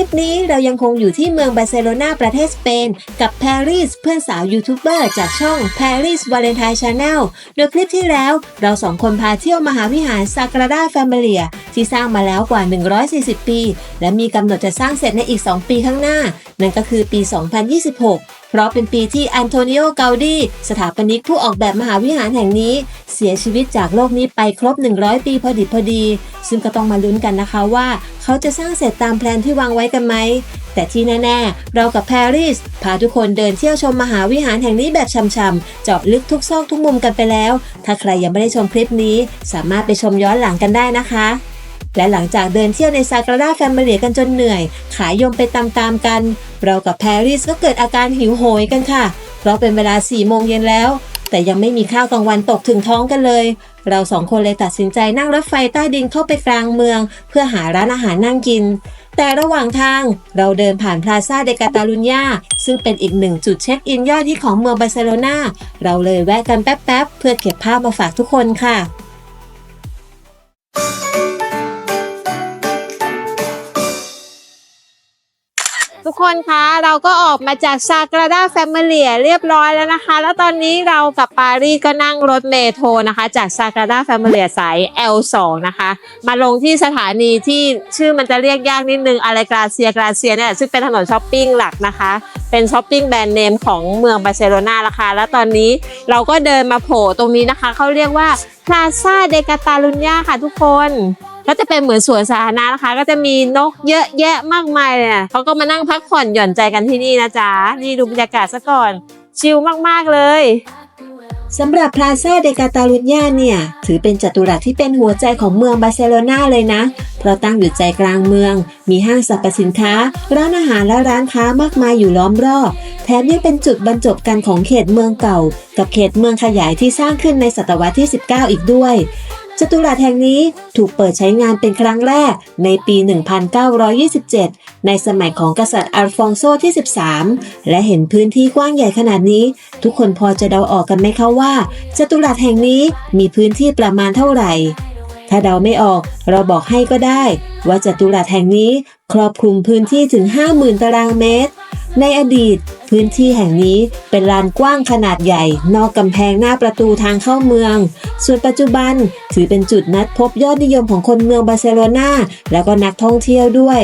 ลิปนี้เรายังคงอยู่ที่เมืองบาร์เซโลนาประเทศสเปน กับแพรริสเพื่อนสาวยูทูบเบอร์จากช่อง Paris Valentine Channel โดยคลิปที่แล้วเราสองคนพาเที่ยวมหาวิหารซากราดาแฟมิเลียที่สร้างมาแล้วกว่า 140 ปี และมีกำหนดจะสร้างเสร็จในอีก 2 ปีข้างหน้า นั่นก็คือปี 2026 เพราะเป็นปีที่อันโทนิโอเกาดีสถาปนิกผู้ออกแบบมหาวิหารแห่งนี้ เสียชีวิตจากโลกนี้ไปครบ 100 ปีพอดิบพอดี ซึ่งก็ต้องมาลุ้นกันนะคะว่า เขาจะสร้างเสร็จตามแผนที่วางไว้กันไหมแต่ที่แน่ ๆ เรากับแพร r สพาทุกคนเดินเที่ยวชมมหาวิหารแห่งนี้แบบช่ำๆเจาะลึกทุกซอกทุกมุมกันไปแล้ว ถ้าใครยังไม่ได้ชมคลิปนี้ สามารถไปชมย้อนหลังกันได้นะคะ และหลังจากเดินเที่ยวในซา g ราดาแฟมิเลียกันจนเหนื่อย ขายยมไปตามๆกัน เรากับแพร r สก็เกิดอาการหิวโหยกันค่ะ เพราะเป็นเวลา4โมงเย็นแล้ว แต่ยังไม่มีข้าวกลางวันตกถึงท้องกันเลย เราสองคนเลยตัดสินใจนั่งรถไฟใต้ดินเข้าไปกลางเมือง เพื่อหาร้านอาหารนั่งกิน แต่ระหว่างทางเราเดินผ่านพลาซาเดกาตาลุญญาซึ่งเป็นอีกหนึ่งจุดเช็คอินยอดฮิตของเมืองบาร์เซโลนาเราเลยแวะกันแป๊บๆเพื่อเก็บภาพมาฝากทุกคนค่ะ ทุกคนคะเราก็ออกมาจากซา g ราดาแฟมิเลียเรียบร้อยแล้วนะคะ แล้วตอนนี้เรากับปารีสก็นั่งรถเมโทรนะคะ จากซา g ราดาแฟมิเลียสาย L2 นะคะ มาลงที่สถานีที่ชื่อมันจะเรียกยากนิดนึงอะไรกราเซียกราเซียเนี่ยซึ่งเป็นถนนช้อปปิ้งหลักนะคะ เป็นช้อปปิ้งแบรนด์เนมของเมืองบาร์เซโลนาละคะแล้วตอนนี้เราก็เดินมาโผล่ตรงนี้นะคะเขาเรียกว่าพลาซาเดกาตาลุญญาค่ะทุกคน ก็จะเป็นเหมือนสวนสาธารณะนะคะ ก็จะมีนกเยอะแยะมากมายเลยนะเขาก็มานั่งพักผ่อนหย่อนใจกันที่นี่นะจ๊ะนี่ดูบรรยากาศซะก่อน ชิลมากๆเลยสำหรับพลาซ่าเดกาตาลุญญาเนี่ย ถือเป็นจัตุรัสที่เป็นหัวใจของเมืองบาร์เซโลนาเลยนะ เพราะตั้งอยู่ใจกลางเมือง มีห้างสรรพสินค้า ร้านอาหารและร้านค้ามากมายอยู่ล้อมรอบ แถมยังเป็นจุดบรรจบกันของเขตเมืองเก่า กับเขตเมืองขยายที่สร้างขึ้นในศตวรรษที่ 19 อีกด้วย จตุรัสแห่งนี้ถูกเปิดใช้งานเป็นครั้งแรกในปี 1927 ในสมัยของกษัตริย์อัลฟองโซที่ 13 และเห็นพื้นที่กว้างใหญ่ขนาดนี้ ทุกคนพอจะเดาออกกันไหมคะว่าจตุรัสแห่งนี้มีพื้นที่ประมาณเท่าไหร่ ถ้าเดาไม่ออกเราบอกให้ก็ได้ ว่าจัตุรัสแห่งนี้ครอบคลุมพื้นที่ถึง 50,000 ตารางเมตร ในอดีต พื้นที่แห่งนี้เป็นลานกว้างขนาดใหญ่ นอกกำแพงหน้าประตูทางเข้าเมือง ส่วนปัจจุบันถือเป็นจุดนัดพบยอดนิยมของคนเมืองบาร์เซโลนาแล้วก็นักท่องเที่ยวด้วย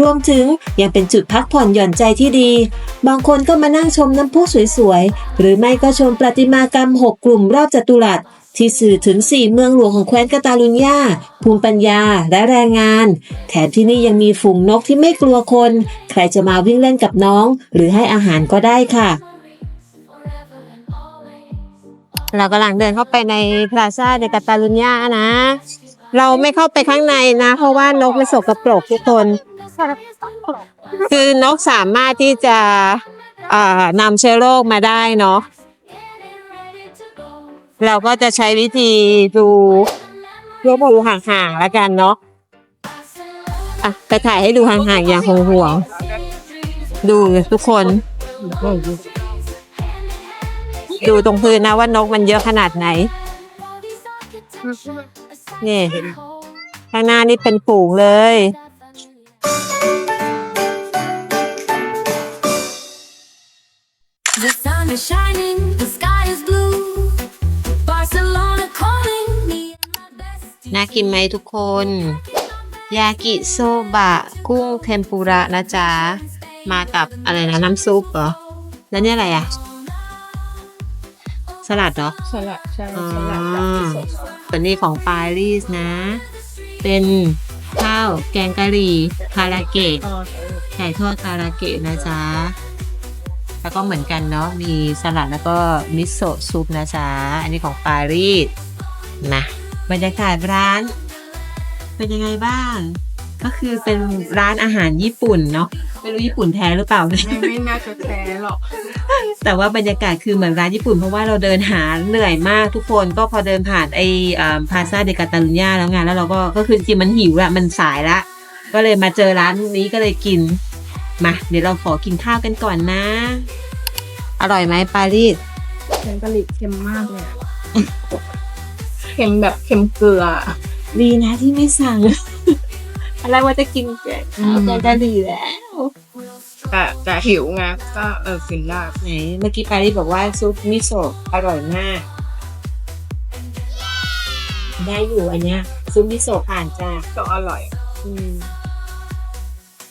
รวมถึงยังเป็นจุดพักผ่อนหย่อนใจที่ดี บางคนก็มานั่งชมน้ำพุสวยๆ หรือไม่ก็ชมประติมากรรม 6 กลุ่มรอบจัตุรัส ที่สื่อถึง 4 เมืองหลวงของแคว้นกาตาลุญญาภูมิปัญญาและแรงงาน แถมที่นี่ยังมีฝูงนกที่ไม่กลัวคน ใครจะมาวิ่งเล่นกับน้อง หรือให้อาหารก็ได้ค่ะเรากำลังเดินเข้าไปในพลาซ่าเดกาตาลุญญานะ เราไม่เข้าไปข้างในนะ เพราะว่านกมันสกปรกทุกคน คือนกสามารถที่จะนำเชื้อโรคมาได้เนาะ เราก็จะใช้วิธีดูยกดูห่างๆแล้วกันเนาะอะไปถ่ายให้ดูห่างๆอย่างห่วงๆดูทุกคน ดูตรงพื้นนะว่านกมันเยอะขนาดไหนนี่ข้างหน้านี่เป็นฝูงเลย น่ากินไหมทุกคน ยากิโซบะ กุ้งเทมปุระนะจ๊ะ มากับอะไรนะน้ำซุปเหรอ แล้วเนี่ยอะไรอะสลัดเหรอ สลัดใช่อ๋อสลัดแบบที่สดส่วนนี้ของปารีสนะ เป็นข้าวแกงกะหรี่คาราเกะๆอ๋อไก่ทอดคาราเกะนะจ๊ะ แล้วก็เหมือนกันเนาะ มีสลัดแล้วก็มิโซะซุปนะจ๊ะ อันนี้ของปารีสนะ บรรยากาศร้าน เป็นยังไงบ้าง ก็คือเป็นร้านอาหารญี่ปุ่นเนาะไม่รู้ญี่ปุ่นแท้หรือเปล่า ไม่ไม่น่าจะแท้หรอก แต่ว่าบรรยากาศคือเหมือนร้านญี่ปุ่นเพราะว่าเราเดินหาเหนื่อยมากทุกคนก็พอเดินผ่านไอ้พาซาเดกาตาลุญญาแล้วไงแล้วเราก็ก็คือจริงๆมันหิวละมันสายละ ก็เลยมาเจอร้านนี้ก็เลยกินมาเดี๋ยวเราขอกินข้าวกันก่อนนะ อร่อยไหมปารีสแกงกะหรี่เค็มมากเลยอะเค็มแบบเค็มเกลือ ดีนะที่ไม่สั่งไปอะไรว่าจะกินแกงแกงกะหรี่แล้วแต่แต่หิวไงก็เออกินได้ไหนเมื่อกี้ปารีบอกว่าซุปมิโซะอร่อยมาก ได้อยู่อันเนี้ย ซุปมิโซะผ่านจ้าก็อร่อย อืม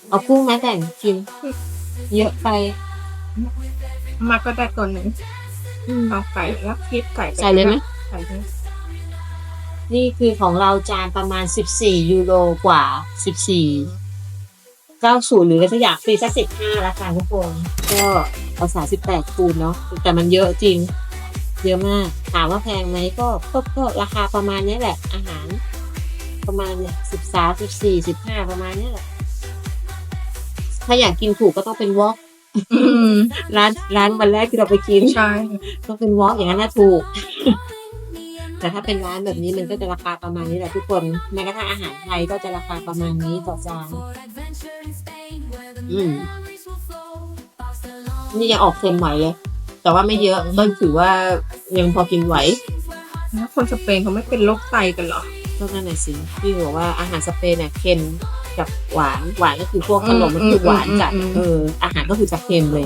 เอากุ้งมาแต่งกิน เยอะไปมาก็ได้ตัวหนึ่งอืมเอาไก่แล้วพริกไก่ปใส่เลยไหมใส่เลย นี่คือของเราจานประมาณ 14 ยูโรกว่า 14 90 หรือจะอยากฟรีสัก15ละกันทุกคนก็เอา38คูณเนาะแต่มันเยอะจริง เยอะมาก ถามว่าแพงไหมก็ก็ก็ราคาประมาณนี้แหละ อาหาร ประมาณเนี่ย13 14 15ประมาณนี้แหละ ถ้าอยากกินถูกก็ต้องเป็นวอล์กอืมร้านร้านวันแรกที่เราไปกินใช่ต้องเป็นวอล์กอย่างนั้นน่ะถูก แต่ถ้าเป็นร้านแบบนี้มันก็จะราคาประมาณนี้แหละทุกคนแม้กระทั่งอาหารไทยก็จะราคาประมาณนี้ต่อจานอืมนี่ยังออกเค็มไหวเลย แต่ว่าไม่เยอะก็ถือว่ายังพอกินไหวแล้วคนสเปนเขาไม่เป็นโรคไตกันเหรอก็นั่นแหละสิพี่บอกว่าอาหารสเปนเนี่ยเค็มกับหวานหวานก็คือพวกขนมอืมมันคือหวานจัดอืมอืมเอออาหารก็คือจะเค็มเลย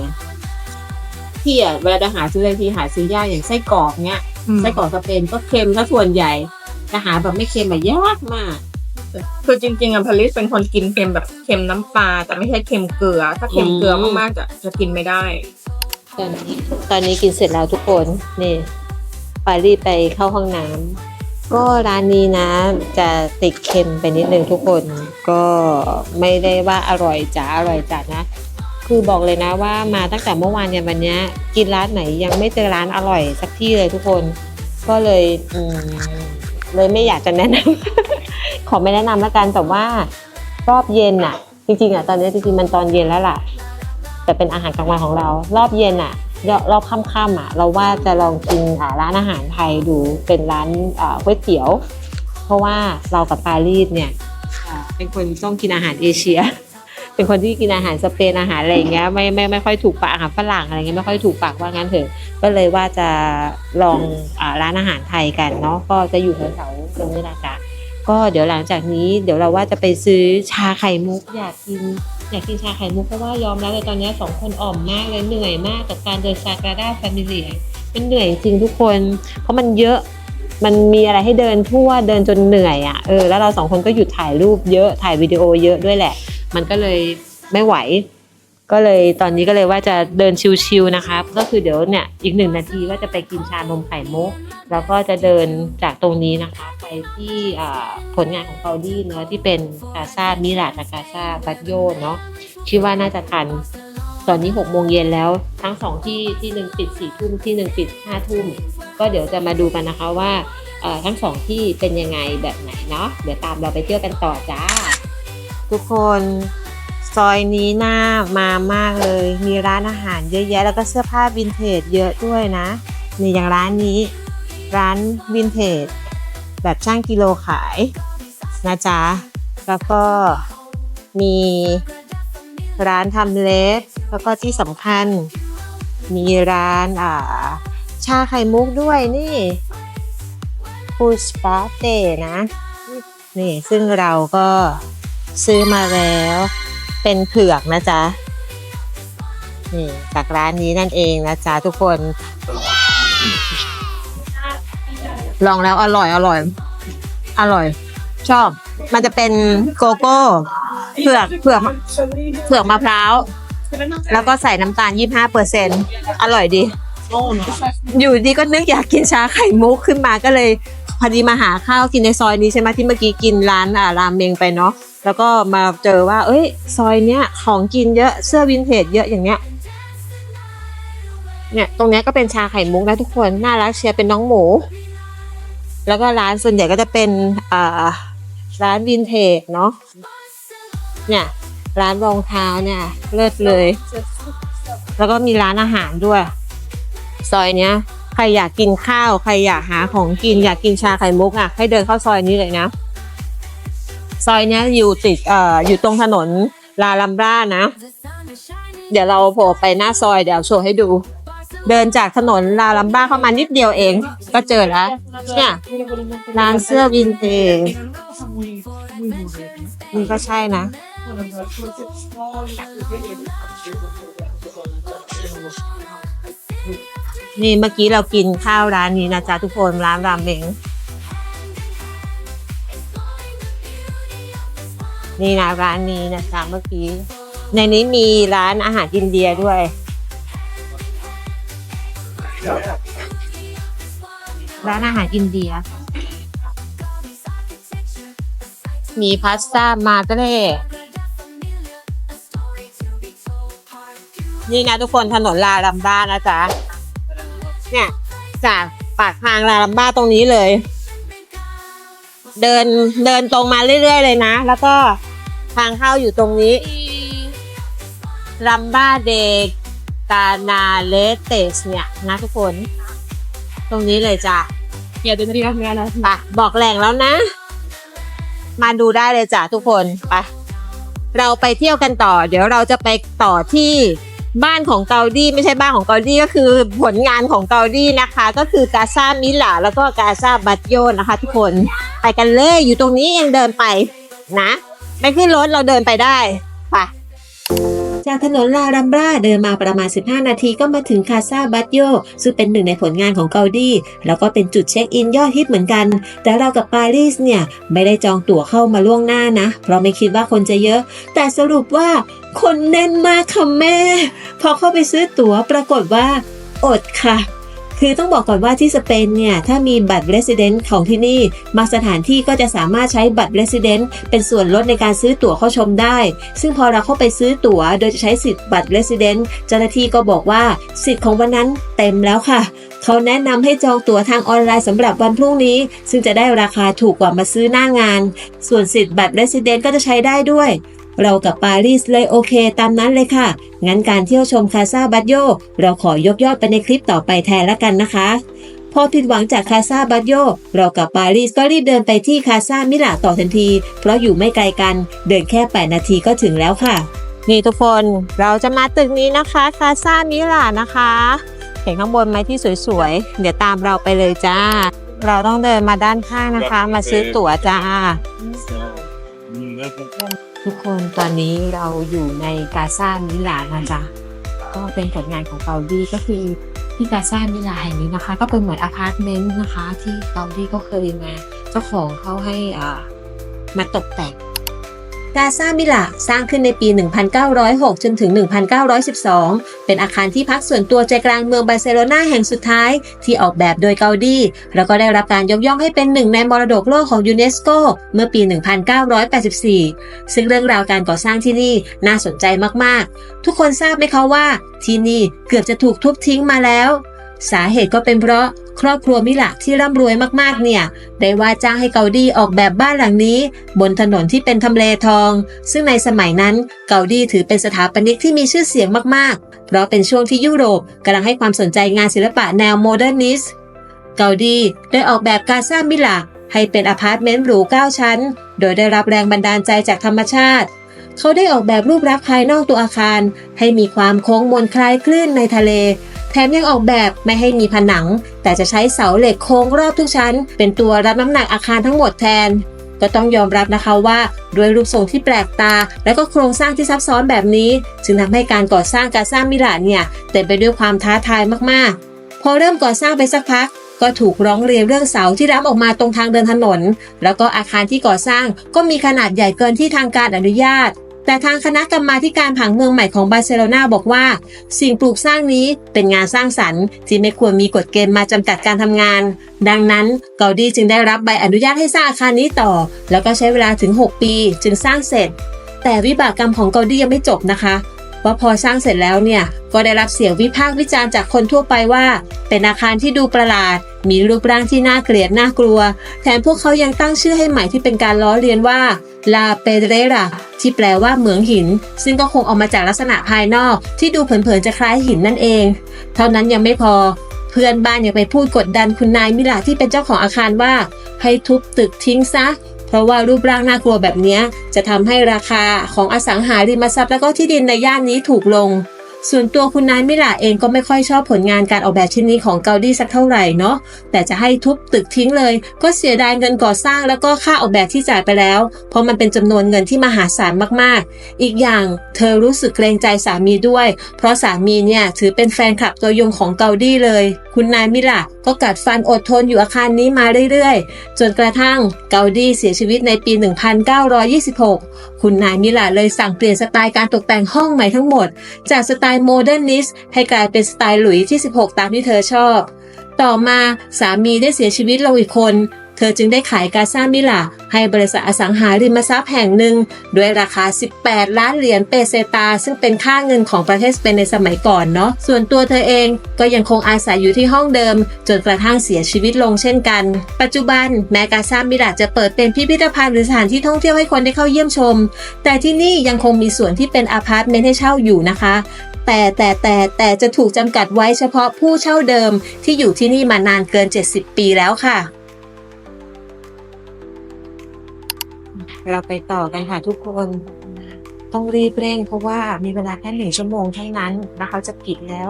พี่อะเวลาจะหาซื้ออะไรที่หาซื้อยากอย่างไส้กรอกเนี้ยอืม ไส้กรอกสเปนก็เค็มถ้าส่วนใหญ่จะหาแบบไม่เค็มอะยากมาก คือจริงๆอะพาริสเป็นคนกินเค็มแบบเค็มน้ำปลาแต่ไม่ใช่เค็มเกลือ ถ้าเค็มเกลือมากๆจะจะกินไม่ได้ตอนนี้ตอนนี้กินเสร็จแล้วทุกคนนี่ปารีสไปเข้าห้องน้ำก็ร้านนี้นะจะติดเค็มไปนิดนึงทุกคน ก็ไม่ได้ว่าอร่อยจ๋าอร่อยจัดนะ คือบอกเลยนะว่ามาตั้งแต่เมื่อวานยันวันนี้กินร้านไหนยังไม่เจอร้านอร่อยสักที่เลยทุกคน ก็เลยเลยไม่อยากจะแนะนำ ขอไม่แนะนำแล้วกันแต่ว่ารอบเย็นอะจริงๆอะตอนนี้จริงๆมันตอนเย็นแล้วล่ะ แต่เป็นอาหารกลางวันของเรา รอบเย็นอะรอบรอบค่ำๆอะเราว่าจะลองกินร้านอาหารไทยดูเป็นร้านอ่าก๋วยเตี๋ยว เพราะว่าเรากับปารีสเนี่ยเป็นคนต้องกินอาหารเอเชีย เป็นคนที่กินอาหารสเปนอาหารอะไรอย่างเงี้ยไม่ไม่ไม่ค่อยถูกปากอาหารฝรั่งอะไรเงี้ยไม่ค่อยถูกปากว่างั้นเถอะ ก็เลยว่าจะลองอร้านอาหารไทยกันเนาะก็จะอยู่แถวๆตรงนี้แหละจ้ะก็เดี๋ยวหลังจากนี้เดี๋ยวเราว่าจะไปซื้อชาไข่มุกอยากกินอยากกินชาไข่มุกเพราะว่ายอมรับเลยตอนนี้สองคนอ่อมมากเลยเหนื่อยมากกับการเดินซากราดาแฟมิเลียมันเหนื่อยจริงทุกคน เพราะมันเยอะ มันมีอะไรให้เดินทั่วเดินจนเหนื่อยอะ่ะเออแล้วเราสองคนก็หยุดถ่ายรูปเยอะถ่ายวิดีโอเยอะด้วยแหละ มันก็เลยไม่ไหว ก็เลยตอนนี้ก็เลยว่าจะเดินชิวๆนะคะก็คือเดี๋ยวเนี่ยอีกหนึ่งนาทีก็จะไปกินชานมไข่มุก แล้วก็จะเดินจากตรงนี้นะคะ ไปที่ผลงานของเกาดี้เนาะที่เป็นกาซามิลาดกาซาบัตโยเนาะคิดว่าน่าจะทันตอนนี้หกโมงเย็นแล้วทั้งสองที่ที่หนึ่งปิดสี่ทุ่มที่หนึ่งปิดห้าทุ่ม ก็เดี๋ยวจะมาดูกันนะคะว่าทั้งสองที่เป็นยังไงแบบไหนเนาะเดี๋ยวตามเราไปเที่ยวกันต่อจ้า ทุกคนซอยนี้น่ามามากเลย มีร้านอาหารเยอะแยะแล้วก็เสื้อผ้าวินเทจเยอะด้วยนะนี่อย่างร้านนี้ ร้านวินเทจแบบช่างกิโลขายนะจ๊ะแล้วก็มีร้านทำเล็บแล้วก็ที่สำคัญมีร้านอ่าาไข่มุกด้วยนี่ฟูสปาเต้นะ นี่ซึ่งเราก็ซื้อมาแล้ว เป็นเผือกนะจ๊ะ นี่จากร้านนี้นั่นเองนะจ๊ะทุกคน ลองแล้วอร่อยอร่อย อร่อย ชอบ มันจะเป็นโกโก้เผือกเผือกเผือกมะพร้าว แล้วก็ใส่น้ำตาล 25เปอร์เซ็นอร่อยดี อยู่ดีก็นึกอยากกินชาไข่มุกขึ้นมาก็เลยพอดีมาหาข้าวกินในซอยนี้ใช่ไหมที่เมื่อกี้กินร้านอ่ารามเมงไปเนาะแล้วก็มาเจอว่า เอ้ย ซอยเนี้ยของกินเยอะเสื้อวินเทจเยอะอย่างเนี้ยเนี่ยตรงนี้ก็เป็นชาไข่มุกนะทุกคนน่ารักเชียร์เป็นน้องหมู แล้วก็ร้านส่วนใหญ่ก็จะเป็นอ่าร้านวินเทจเนาะเนี่ยร้านรองเท้าเนี่ยเลิศเลย แล้วก็มีร้านอาหารด้วย ซอยเนี้ยใครอยากกินข้าว ใครอยากหาของกินอยากกินชาไข่มุกอะ ให้เดินเข้าซอยนี้เลยนะ ซอยเนี้ยอยู่ติดเอ่ออยู่ตรงถนนลาลัมบรานะ เดี๋ยวเราโผล่ไปหน้าซอยเดี๋ยวโชว์ให้ดู เดินจากถนนลาลัมบ้าเข้ามานิดเดียวเอง ก็เจอแล้วเนี่ยร้านเสื้อวินเทจนี่ก็ใช่นะ นี่เมื่อกี้เรากินข้าวร้านนี้นะจ๊ะทุกคนร้านรามเมงนี่นะร้านนี้นะจ๊ะเมื่อกี้ ในนี้มีร้านอาหารอินเดียด้วย ร้านอาหารอินเดีย มีพาสต้ามาเกเร่นี่นะทุกคนถนนลาลัมบ้านะจ๊ะ เนี่ย จากปากทางลาลัมบ้าตรงนี้เลย เดินเดินตรงมาเรื่อยๆเลยนะ แล้วก็ทางเข้าอยู่ตรงนี้ลัมบ้าเดกานาเลเตสเนี่ยนะทุกคน ตรงนี้เลยจ้ะอย่าเดินเรียกเงี้ยนะไปบอกแหล่งแล้วนะ มาดูได้เลยจ้ะทุกคนไปเราไปเที่ยวกันต่อ เดี๋ยวเราจะไปต่อที่ บ้านของเกาดีไม่ใช่บ้านของเกาดีก็คือผลงานของเกาดีนะคะ ก็คือกาซามิลาแล้วก็กาซาบัตโยนะคะทุกคนไปกันเลยอยู่ตรงนี้เองเดินไปนะ ไม่ขึ้นรถเราเดินไปได้ไปจากถนนลารัมบราเดินมาประมาณ 15 นาทีก็มาถึงคาซาบัตโยซึ่งเป็นหนึ่งในผลงานของเกาดีแล้วก็เป็นจุดเช็คอินยอดฮิตเหมือนกัน แต่เรากับปารีสเนี่ย ไม่ได้จองตั๋วเข้ามาล่วงหน้านะ เพราะไม่คิดว่าคนจะเยอะ แต่สรุปว่า คนแน่นมากค่ะแม่ พอเข้าไปซื้อตั๋วปรากฏว่า อดค่ะ คือต้องบอกก่อนว่าที่สเปนเนี่ย ถ้ามีบัตร Resident ของที่นี่บางสถานที่ก็จะสามารถใช้บัตร Resident เป็นส่วนลดในการซื้อตั๋วเข้าชมได้ ซึ่งพอเราเข้าไปซื้อตั๋ว โดยจะใช้สิทธิ์บัตร Resident เจ้าหน้าที่ก็บอกว่าสิทธิ์ของวันนั้นเต็มแล้วค่ะเขาแนะนำให้จองตั๋วทางออนไลน์สำหรับวันพรุ่งนี้ ซึ่งจะได้ราคาถูกกว่ามาซื้อหน้างาน ส่วนสิทธิ์บัตร Resident ก็จะใช้ได้ด้วย เรากับปารีสเลยโอเคตามนั้นเลยค่ะ งั้นการเที่ยวชมคาซาบัตโยเราขอยกยอดไปในคลิปต่อไปแทนละกันนะคะ พอผิดหวังจากคาซาบัตโยเรากับปารีสก็รีบเดินไปที่คาซามิลาต่อทันที เพราะอยู่ไม่ไกลกัน เดินแค่ 8 นาทีก็ถึงแล้วค่ะ นี่ทุกคนเราจะมาตึกนี้นะคะคาซามิลานะคะ เห็นข้างบนไหมที่สวยๆ เดี๋ยวตามเราไปเลยจ้า เราต้องเดินมาด้านข้างนะคะ มาซื้อตั๋วจ้า ทุกคนตอนนี้เราอยู่ในกาซามิลานนะจ๊ะก็เป็นผลงานของเกาดีก็คือที่กาซามิลาแห่งนี้นะคะ ก็เป็นเหมือนอพาร์ตเมนต์นะคะ ที่เกาดีก็เคยมาเจ้าของเขาให้อ่ามาตกแต่ง กาซามิลาสร้างขึ้นในปี 1906 จนถึง 1912 เป็นอาคารที่พักส่วนตัวใจกลางเมืองบาร์เซโลนาแห่งสุดท้าย ที่ออกแบบโดยเกาดี แล้วก็ได้รับการยกย่องให้เป็นหนึ่งในมรดกโลกของยูเนสโกเมื่อปี 1984 ซึ่งเรื่องราวการก่อสร้างที่นี่น่าสนใจมากๆ ทุกคนทราบไหมคะว่า ที่นี่เกือบจะถูกทุบทิ้งมาแล้ว สาเหตุก็เป็นเพราะ ครอบครัวมิละที่ร่ำรวยมากๆเนี่ย ได้ว่าจ้างให้เกาดีออกแบบบ้านหลังนี้ บนถนนที่เป็นทำเลทอง ซึ่งในสมัยนั้นเกาดีถือเป็นสถาปนิกที่มีชื่อเสียงมากๆ เพราะเป็นช่วงที่ยุโรปกำลังให้ความสนใจงานศิลปะแนวโมเดิร์นิสต์เกาดีได้ออกแบบกาซามิลาให้เป็นอพาร์ตเมนต์หรู9ชั้น โดยได้รับแรงบันดาลใจจากธรรมชาติ เขาได้ออกแบบรูปลักษณ์ภายนอกตัวอาคาร ให้มีความโค้งมนคล้ายคลื่นในทะเล แถมยังออกแบบไม่ให้มีผนัง แต่จะใช้เสาเหล็กโค้งรอบทุกชั้น เป็นตัวรับน้ำหนักอาคารทั้งหมดแทน ก็ต้องยอมรับนะคะว่าด้วยรูปทรงที่แปลกตา และก็โครงสร้างที่ซับซ้อนแบบนี้ จึงทำให้การก่อสร้างกาซางมิลานเนี่ยเต็มไปด้วยความท้าทายมากๆ พอเริ่มก่อสร้างไปสักพักก็ถูกร้องเรียนเรื่องเสาที่รับออกมาตรงทางเดินถนน แล้วก็อาคารที่ก่อสร้างก็มีขนาดใหญ่เกินที่ทางการอนุญาต แต่ทางคณะกรรมาการผังเมืองใหม่ของบาร์เซโลนาบอกว่า สิ่งปลูกสร้างนี้เป็นงานสร้างสรรค์ที่ไม่ควรมีกฎเกณฑ์มาจำกัดการทำงาน ดังนั้นเกาดีจึงได้รับใบอนุญาตให้สร้างอาคารนี้ต่อ แล้วก็ใช้เวลาถึง 6 ปีจึงสร้างเสร็จ แต่วิบากกรรมของเกาดียังไม่จบนะคะว่าพอสร้างเสร็จแล้วเนี่ยก็ได้รับเสียงวิพากษ์วิจารณ์จากคนทั่วไปว่า เป็นอาคารที่ดูประหลาด มีรูปร่างที่น่าเกลียดน่ากลัว แถมพวกเขายังตั้งชื่อให้ใหม่ที่เป็นการล้อเลียนว่า ลาเปเรราที่แปลว่าเหมืองหิน ซึ่งก็คงออกมาจากลักษณะภายนอก ที่ดูเผินๆจะคล้ายหินนั่นเอง เท่านั้นยังไม่พอ เพื่อนบ้านยังไปพูดกดดันคุณนายมิลาที่เป็นเจ้าของอาคารว่า ให้ทุบตึกทิ้งซะ เพราะว่ารูปร่างน่ากลัวแบบนี้จะทำให้ราคาของอสังหาริมทรัพย์และก็ที่ดินในย่านนี้ถูกลง ส่วนตัวคุณนายมิลาเองก็ไม่ค่อยชอบผลงานการออกแบบชิ้นนี้ของเกาดีสักเท่าไหร่เนาะแต่จะให้ทุบตึกทิ้งเลย ก็เสียดายเงินก่อสร้างแล้วก็ค่าออกแบบที่จ่ายไปแล้ว เพราะมันเป็นจำนวนเงินที่มหาศาลมากๆ อีกอย่างเธอรู้สึกเกรงใจสามีด้วย เพราะสามีเนี่ยถือเป็นแฟนคลับตัวยงของเกาดีเลย คุณนายมิลาก็กัดฟันอดทนอยู่อาคารนี้มาเรื่อยๆ จนกระทั่งเกาดีเสียชีวิตในปี 1926 คุณนายมิลาเลยสั่งเปลี่ยนสไตล์การตกแต่งห้องใหม่ทั้งหมด จากสไตล์ล์โมเดิร์นนิสให้กลายเป็นสไตล์หลุยที่ 16 ตามที่เธอชอบ ต่อมาสามีได้เสียชีวิตลงอีกคน เธอจึงได้ขายกาซามิลาให้บริษัทอสังหาริมทรัพย์แห่งหนึ่ง ด้วยราคา 18 ล้านเหรียญเปเซตา ซึ่งเป็นค่าเงินของประเทศสเปนในสมัยก่อนเนาะ ส่วนตัวเธอเองก็ยังคงอาศัยอยู่ที่ห้องเดิม จนกระทั่งเสียชีวิตลงเช่นกัน ปัจจุบันแม้กาซามิลาจะเปิดเป็นพิพิธภัณฑ์หรือสถานที่ท่องเที่ยวให้คนได้เข้าเยี่ยมชม แต่ที่นี่ยังคงมีส่วนที่เป็นอพาร์ตเมนต์ให้เช่าอยู่นะคะ แต่แต่แต่แต่จะถูกจำกัดไว้เฉพาะผู้เช่าเดิมที่อยู่ที่นี่มานานเกิน 70 ปีแล้วค่ะ เราไปต่อกันค่ะทุกคนต้องรีบเร่งเพราะว่ามีเวลาแค่หนึ่งชั่วโมงเท่านั้นแล้วเขาจะปิดแล้ว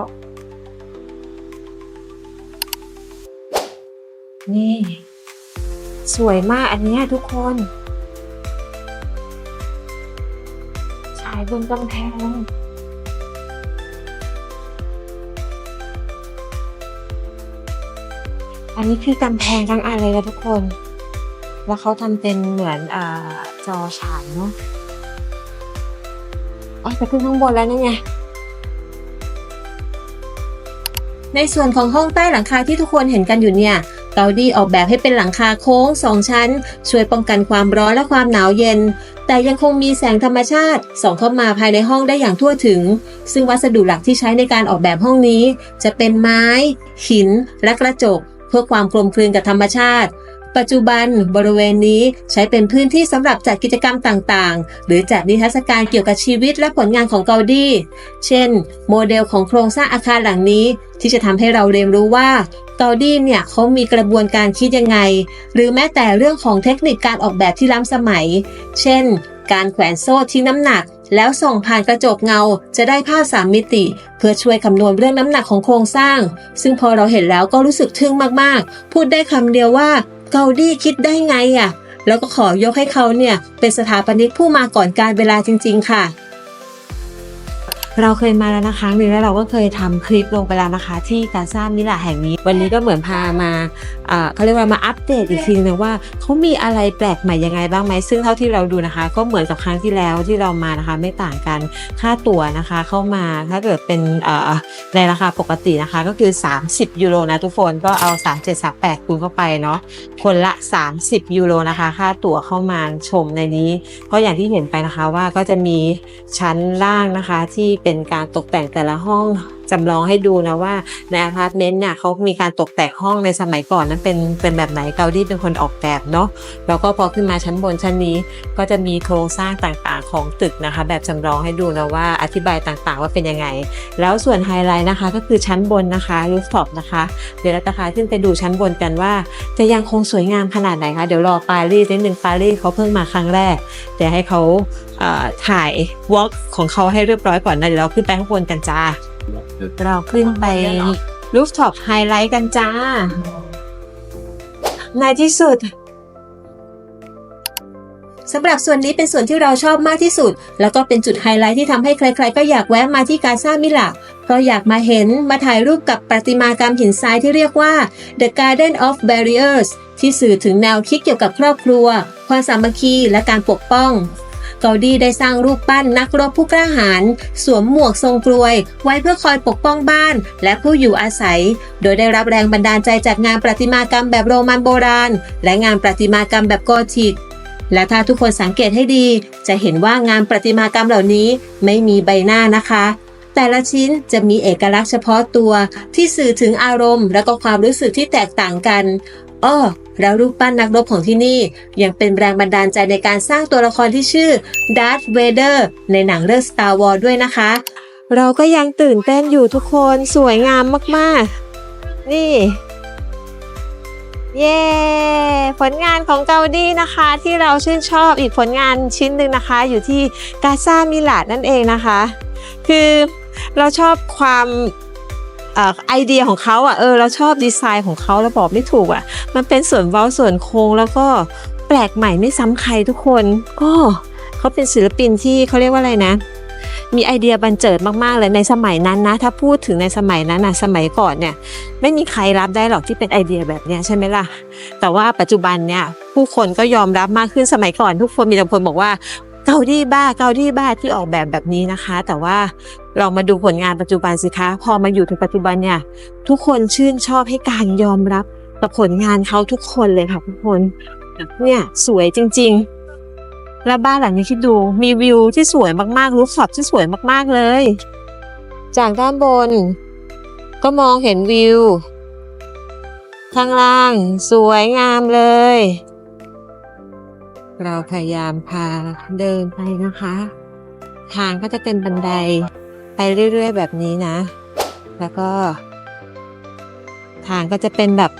นี่ สวยมากอันนี้ทุกคนฉายบนกำแพง อันนี้คือกำแพงทั้งอันเลยนะทุกคน แล้วเขาทำเป็นเหมือนอจอฉายเนาะอ๋อจะขึ้นข้างบนแล้วนี่ไง ในส่วนของห้องใต้หลังคาที่ทุกคนเห็นกันอยู่เนี่ยเกาดีออกแบบให้เป็นหลังคาโค้งสองชั้น ช่วยป้องกันความร้อนและความหนาวเย็น แต่ยังคงมีแสงธรรมชาติส่องเข้ามาภายในห้องได้อย่างทั่วถึง ซึ่งวัสดุหลักที่ใช้ในการออกแบบห้องนี้ จะเป็นไม้ หิน และกระจก เพื่อความกลมกลืนกับธรรมชาติ ปัจจุบันบริเวณนี้ใช้เป็นพื้นที่สำหรับจัดกิจกรรมต่างๆ หรือจัดนิทรรศการเกี่ยวกับชีวิตและผลงานของเกาดี เช่น โมเดลของโครงสร้างอาคารหลังนี้ ที่จะทำให้เราเรียนรู้ว่าเกาดีเนี่ยเขามีกระบวนการคิดยังไง หรือแม้แต่เรื่องของเทคนิคการออกแบบที่ล้ำสมัย เช่น การแขวนโซ่ทิ้งน้ำหนัก แล้วส่องผ่านกระจกเงา จะได้ภาพสามมิติ เพื่อช่วยคำนวณเรื่องน้ำหนักของโครงสร้าง ซึ่งพอเราเห็นแล้วก็รู้สึกทึ่งมากๆ พูดได้คำเดียวว่าเกาดีคิดได้ไงอะ่ะ แล้วก็ขอยกให้เขาเนี่ย เป็นสถาปนิกผู้มาก่อนการเวลาจริง ๆ ค่ะเราเคยมาแล้วนะคะหนึ่งแล้วเราก็เคยทำคลิปลงไปแล้วนะคะ ที่กาซามิลาแห่งนี้ วันนี้ก็เหมือนพามา เขาเรียกว่ามาอัปเดตอีกทีนึงว่าเขามีอะไรแปลกใหม่ยังไงบ้างไหมซึ่งเท่าที่เราดูนะคะ ก็เหมือนกับครั้งที่แล้วที่เรามานะคะ ไม่ต่างกันค่าตั๋วนะคะ เข้ามาถ้าเกิดเป็นในราคาปกตินะคะ ก็คือ 30 ยูโรนะทุกคนก็เอา 3738คูณเข้าไปเนาะคนละ 30 ยูโรนะคะ ค่าตั๋วเข้ามาชมในนี้ ก็อย่างที่เห็นไปนะคะว่าก็จะมีชั้นล่างนะคะที่เป็นการตกแต่งแต่ละห้อง จำลองให้ดูนะว่าในอพาร์ตเมนต์เนี่ยเขามีการตกแต่งห้องในสมัยก่อนนั้นเป็นเป็นแบบไหนเกาดีเป็นคนออกแบบเนาะแล้วก็พอขึ้นมาชั้นบนชั้นนี้ ก็จะมีโครงสร้างต่างๆของตึกนะคะ แบบจำลองให้ดูนะว่าอธิบายต่างๆว่าเป็นยังไง แล้วส่วนไฮไลท์นะคะ ก็คือชั้นบนนะคะรูฟท็อปนะคะเดี๋ยวเราจะพาขึ้นไปดูชั้นบนกันว่า จะยังคงสวยงามขนาดไหนคะเดี๋ยวรอปารีสนิดนึงปารีสเขาเพิ่งมาครั้งแรกเดี๋ยวให้เขาถ่ายวอล์กของเขาให้เรียบร้อยก่อนนะเดี๋ยวเราขึ้นไปข้างบนกันจ้า เราขึ้นไปรูฟท็อปไฮไลท์กันจ้า ในที่สุดสำหรับส่วนนี้เป็นส่วนที่เราชอบมากที่สุด แล้วก็เป็นจุดไฮไลท์ที่ทำให้ใคร ๆ ก็อยากแวะมาที่กาซามิลาเพราะอยากมาเห็นมาถ่ายรูปกับประติมากรรมหินทรายที่เรียกว่า The Garden of Barriers ที่สื่อถึงแนวคิดเกี่ยวกับครอบครัว ความสามัคคีและการปกป้อง เกาดีได้สร้างรูปปั้นนักรบผู้กล้าหาญสวมหมวกทรงกลวย ไว้เพื่อคอยปกป้องบ้าน และผู้อยู่อาศัย โดยได้รับแรงบันดาลใจจากงานประติมากรรมแบบโรมันโบราณ และงานประติมากรรมแบบโกธิกและถ้าทุกคนสังเกตให้ดี จะเห็นว่างานประติมากรรมเหล่านี้ไม่มีใบหน้านะคะ แต่ละชิ้นจะมีเอกลักษณ์เฉพาะตัวที่สื่อถึงอารมณ์ และก็ความรู้สึกที่แตกต่างกัน อ้อแล้วรูปปั้นนักรบของที่นี่ ยังเป็นแรงบันดาลใจในการสร้างตัวละครที่ชื่อดาร์ธเวเดอร์ในหนังเรื่อง Star Wars ด้วยนะคะ เราก็ยังตื่นเต้นอยู่ทุกคนสวยงามมากๆ นี่ เย้ ผลงานของเกาดีนะคะ ที่เราชื่นชอบอีกผลงานชิ้นหนึ่งนะคะ อยู่ที่กาซามิลาดนั่นเองนะคะ คือเราชอบความ ไอเดียของเขาอะเออเราชอบดีไซน์ของเขาแล้วบอกไม่ถูกอะ มันเป็นส่วนเว้าส่วนโค้งแล้วก็แปลกใหม่ไม่ซ้ำใครทุกคนก็เขาเป็นศิลปินที่เขาเรียกว่าอะไรนะ มีไอเดียบันเจิดมากๆเลยในสมัยนั้นนะ ถ้าพูดถึงในสมัยนั้นนะสมัยก่อนเนี่ย ไม่มีใครรับได้หรอกที่เป็นไอเดียแบบเนี้ยใช่ไหมล่ะ แต่ว่าปัจจุบันเนี่ยผู้คนก็ยอมรับมากขึ้นสมัยก่อน ทุกคนมีแต่คนบอกว่าาดี้บ้าเกาดี้บ้าที่ออกแบบแบบนี้นะคะ แต่ว่าเรามาดูผลงานปัจจุบันสิคะ พอมาอยู่ถึงปัจจุบันเนี่ย ทุกคนชื่นชอบให้การยอมรับกับผลงานเขาทุกคนเลยค่ะทุกคนเนี่ยสวยจริง ๆ แล้วบ้านหลังนี้คิดดูมีวิวที่สวยมากๆรูฟท็อปที่สวยมากๆเลย จากด้านบน ก็มองเห็นวิวข้างล่าง สวยงามเลย เราพยายามพาเดินไปนะคะ ทางก็จะเป็นบันไดไปเรื่อยๆ แบบนี้นะ แล้วก็ ทางก็จะเป็นแบบ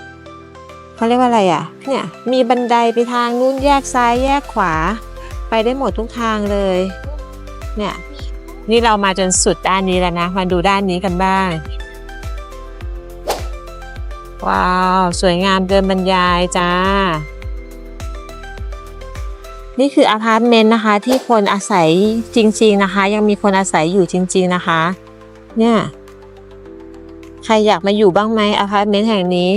เขาเรียกว่าอะไรอะ เนี่ย มีบันไดไปทางนู้นแยกซ้ายแยกขวา ไปได้หมดทุกทางเลย เนี่ย นี่เรามาจนสุดด้านนี้แล้วนะ มาดูด้านนี้กันบ้าง ว้าว สวยงามเกินบรรยายจ้า นี่คืออพาร์ตเมนต์นะคะ ที่คนอาศัยจริง ๆนะคะ ยังมีคนอาศัยอยู่จริง ๆนะคะ เนี่ย ใครอยากมาอยู่บ้างไหมอพาร์ตเมนต์แห่งนี้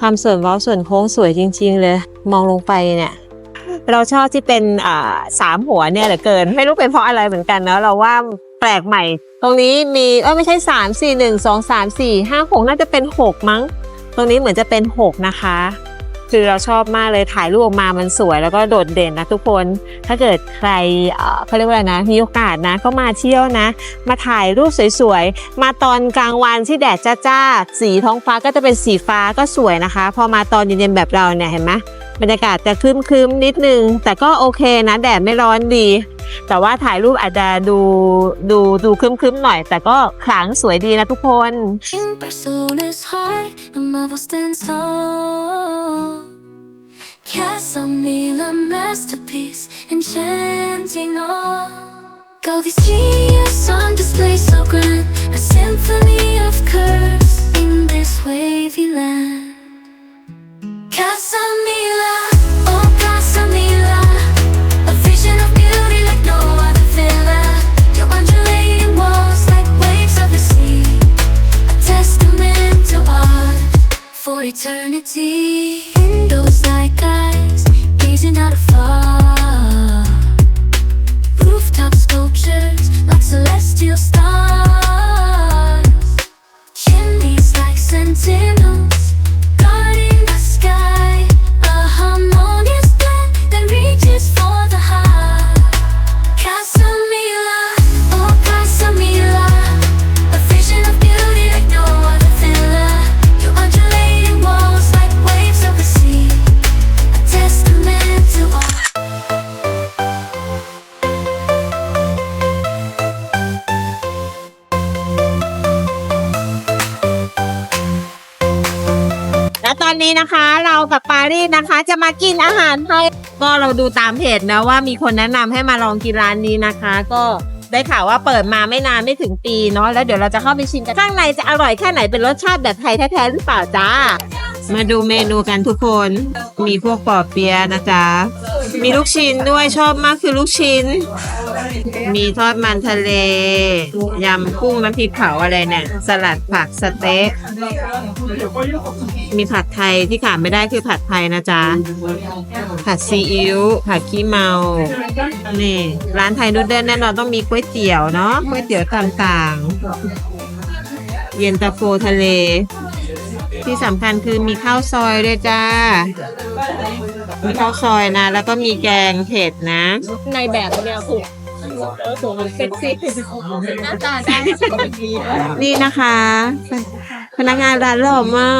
ความส่วนเว้าส่วนโค้งสวยจริง ๆ เลย มองลงไปเนี่ยเราชอบที่เป็นอ่าสามหัวเนี่ยเหลือเกิน ไม่รู้เป็นเพราะอะไรเหมือนกันเนาะเราว่าแปลกใหม่ ตรงนี้มีเออไม่ใช่สามสี่หนึ่งสองสามสี่ห้าหกน่าจะเป็นหกมั้ง ตรงนี้เหมือนจะเป็นหกนะคะ คือเราชอบมากเลยถ่ายรูปออกมามันสวยแล้วก็โดดเด่นนะทุกคน ถ้าเกิดใครเขาเรียกว่าอะไรนะ มีโอกาสนะก็มาเที่ยวนะ มาถ่ายรูปสวยๆ มาตอนกลางวันที่แดดจ้าๆ สีท้องฟ้าก็จะเป็นสีฟ้าก็สวยนะคะ พอมาตอนเย็นๆแบบเราเนี่ยเห็นไหมบรรยากาศจะครึ้มๆนิดนึง แต่ก็โอเคนะ แดดไม่ร้อนดี แต่ว่าถ่ายรูปอาจจะดูดูดูครึ้มๆหน่อย แต่ก็ขลังสวยดีนะทุกคน Barcelona's heart, a marvel stands tall. Casa Mila masterpiece, enchanting all. Gaudi's genius on display so grand, a symphony of curves in this wavy land. Casa Mila, for eternity. Windows like eyes gazing out afar. Rooftop sculptures like celestial stars. Chimneys like sentinels นะคะ เรากับปารีสนะคะ จะมากินอาหารไทยก็เราดูตามเพจนะว่ามีคนแนะนำให้มาลองกินร้านนี้นะคะ ก็ได้ข่าวว่าเปิดมาไม่นานไม่ถึงปีเนาะแล้วเดี๋ยวเราจะเข้าไปชิมกันข้างในจะอร่อยแค่ไหนเป็นรสชาติแบบไทยแท้ๆหรือเปล่าจ้า มาดูเมนูกันทุกคน มีพวกปอเปียะนะจ๊ะ มีลูกชิ้นด้วยชอบมากคือลูกชิ้น มีทอดมันทะเล ยำกุ้งน้ำพริกเผาอะไรเนี่ยสลัดผักสเต๊ะมีผัดไทยที่ขาดไม่ได้คือผัดไทยนะจ๊ะ ผัดซีอิ๊วผัดขี้เมา นี่ ร้านไทยนูดเดิลแน่นอนต้องมีก๋วยเตี๋ยวเนาะก๋วยเตี๋ยวต่างๆ เย็นตาโฟทะเล ที่สำคัญคือมีข้าวซอยด้วยจ้า มีข้าวซอยนะ แล้วก็มีแกงเผ็ดนะ ในแบบเนี่ยถูกเออถูกมันเซ็กซี่หน้าตาได้นี่นะคะ พนักงานร้านหล่อมา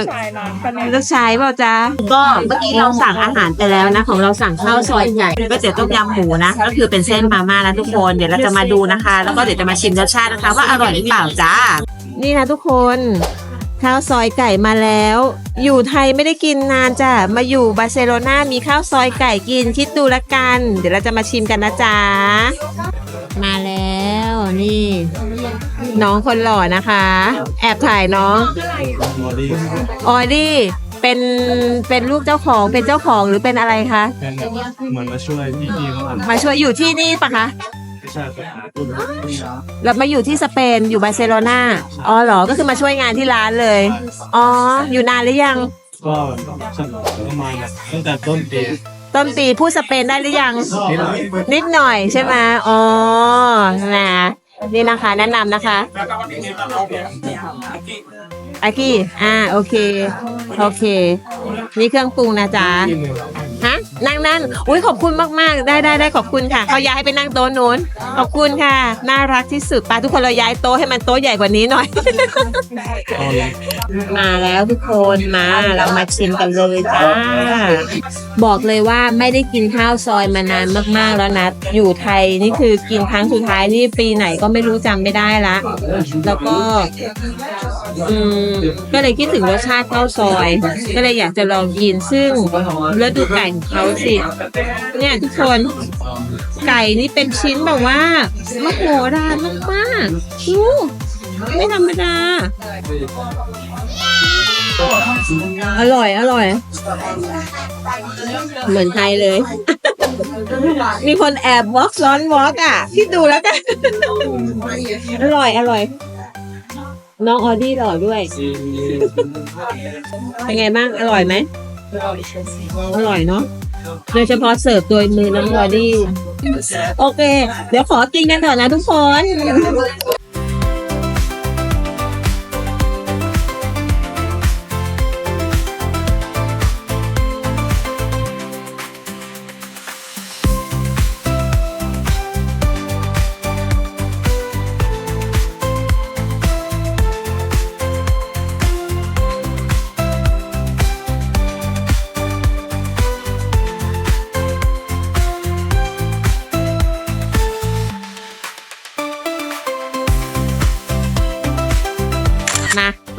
กชายนอนกันเนี่ยลูกชายเปล่าจ๊ะก็เมื่อกี้เราสั่งอาหารไปแล้วนะ ของเราสั่งข้าวซอยไก่ก๋วยเตี๋ยวต้มยำหมูนะ ก็คือเป็นเส้นมาม่านะทุกคนเดี๋ยวเราจะมาดูนะคะ แล้วก็เดี๋ยวจะมาชิมรสชาตินะคะ ว่าอร่อยหรือเปล่าจ้านี่นะทุกคน ข้าวซอยไก่มาแล้ว อยู่ไทยไม่ได้กินนานจ้ะ มาอยู่บาร์เซโลนามีข้าวซอยไก่กินคิดดูละกัน เดี๋ยวเราจะมาชิมกันนะจ๊ะ มาแล้วนี่ น้องคนหล่อนะคะ แอบถ่ายน้องบอดี้ออดี้เป็นเป็นลูกเจ้าของเป็นเจ้าของหรือเป็นอะไรคะ เป็นเหมือนมาช่วยพี่พี่เขาอ่านมาช่วยอยู่ที่นี่ปะคะ วิชาภาษาตุ้นแล้วมาอยู่ที่สเปนอยู่บาร์เซโลนาอ๋อเหรอก็คือมาช่วยงานที่ร้านเลย อ๋อ อยู่นานหรือยัง ก็ฉันประมาณตั้งแต่ต้นปีต้นปีพูดสเปนได้หรือยังนี่แหละนิดหน่อยใช่ไหมอ๋อนะนี่นะคะ แนะนำนะคะอากี้อ่าโอเค โอเค นี่เครื่องปรุงนะจ๊ะที่ห นึ่งฮะนั่งนั่นอุ้ยขอบคุณมากๆ ได้ได้ได้ขอบคุณค่ะเขาย้ายให้ไปนั่งโต๊ะนู้นขอบคุณค่ะ น่ารักที่สุดไปทุกคนเราย้ายโต๊ะให้มันโต๊ะใหญ่กว่านี้หน่อยเอาเลยมาแล้วทุกคนมาเรามาชิมกันเลยจ้าบอกเลยว่าไม่ได้กินข้าวซอยมานานมากๆแล้วนะอยู่ไทยนี่คือกินครั้งสุดท้ายนี่ปีไหนก็ไม่รู้จำไม่ได้ละ แล้วก็ อืมก็เลยคิดถึงรสชาติข้าวซอย ก็เลยอยากจะลองกินซึ่งแล้วดูไก่ของเขาสิ เนี่ยทุกคนไก่นี่เป็นชิ้นแบบว่ามโหฬารมากๆดูไม่ธรรมดา อร่อย อร่อย เหมือนไทยเลย มีคนแอบวอล์กซ้อนวอล์กอะคิดดูแล้วกัน อร่อย อร่อย น้องออดี้หล่อด้วย เป็นไงบ้าง อร่อยไหม อร่อยเนาะ โดยเฉพาะเสิร์ฟโดยมือน้องออดี้ โอเค เดี๋ยวขอกินกันเถอะนะทุกคน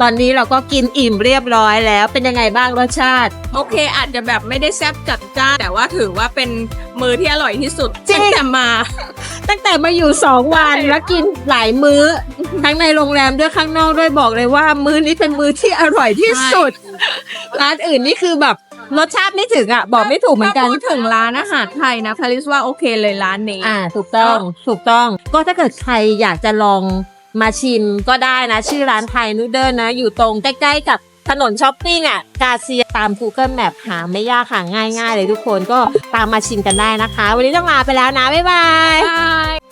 อนนี้เราก็กินอิ่มเรียบร้อยแล้วเป็นยังไงบ้างรสชาติ โอเค อาจจะแบบไม่ได้แซ่บจัดจ้านแต่ว่าถือว่าเป็นมือที่อร่อยที่สุดจริง ตั้แต่มา ตั้งแต่มาอยู่สองวันแล้วกินหลายมื้อ ทั้งในโรงแรมด้วยข้างนอกด้วยบอกเลยว่า มื้อนี้เป็นมื้อที่อร่อยที่สุด ร้านอื่นนี่คือแบบรสชาติไม่ถึงอะ บอกไม่ถูกเหมือนกัน ถ้าพูดถึงร้านอาหารไทยนะพาริสว่าโอเคเลยร้านนี้ อ่าถูกต้องถูกต้องก็ถ้าเกิดใครอยากจะลอง มาชิมก็ได้นะ ชื่อร้านไทยนูเดิลนะ อยู่ตรงใกล้ๆกับถนนช้อปปิ้งอะกาเซียตาม Google Map หาไม่ยากค่ะง่าย ๆ เลยทุกคนก็ตามมาชิมกันได้นะคะ วันนี้ต้องลาไปแล้วนะ บ๊ายบาย